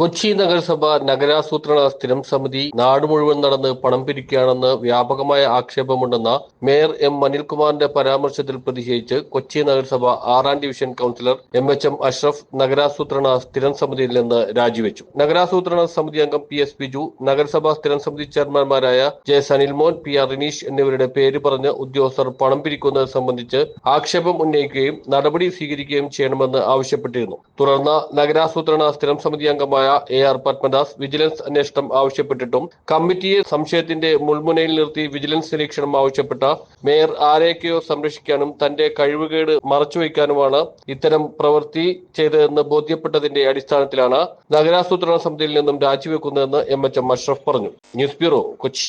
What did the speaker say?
കൊച്ചി നഗരസഭ നഗരാസൂത്രണ സ്ഥിരം സമിതി നാട് മുഴുവൻ നടന്ന് പണം പിരിക്കുകയാണെന്ന് വ്യാപകമായ ആക്ഷേപമുണ്ടെന്ന മേയർ എം അനിൽകുമാറിന്റെ പരാമർശത്തിൽ പ്രതിഷേധിച്ച് കൊച്ചി നഗരസഭ ആറാം division councillor M H M Ashraf നഗരാസൂത്രണ സ്ഥിരം സമിതിയിൽ നിന്ന് രാജിവെച്ചു. നഗരാസൂത്രണ സമിതി അംഗം പി എസ് ബിജു നഗരസഭാ സ്ഥിരം സമിതി ചെയർമാൻമാരായ J Sanilmon P R Rineesh എന്നിവരുടെ പേര് പറഞ്ഞ് ഉദ്യോഗസ്ഥർ പണം പിരിക്കുന്നത് സംബന്ധിച്ച് ആക്ഷേപം ഉന്നയിക്കുകയും നടപടി സ്വീകരിക്കുകയും ചെയ്യണമെന്ന് ആവശ്യപ്പെട്ടിരുന്നു. തുടർന്ന് നഗരാസൂത്രണ സ്ഥിരം സമിതി അംഗമായ എ ആർ പത്മദാസ് വിജിലൻസ് അന്വേഷണം ആവശ്യപ്പെട്ടിട്ടും കമ്മിറ്റിയെ സംശയത്തിന്റെ മുൾമുനയിൽ നിർത്തി വിജിലൻസ് നിരീക്ഷണം ആവശ്യപ്പെട്ട മേയർ ആരെയൊക്കെയോ സംരക്ഷിക്കാനും തന്റെ കഴിവുകേട് മറച്ചുവെക്കാനുമാണ് ഇത്തരം പ്രവൃത്തി ചെയ്തതെന്ന് ബോധ്യപ്പെട്ടതിന്റെ അടിസ്ഥാനത്തിലാണ് നഗരാസൂത്രണ സമിതിയിൽ നിന്നും രാജിവെക്കുന്നതെന്ന് എം എച്ച് എം അഷ്റഫ് പറഞ്ഞു. News bureau Kochi.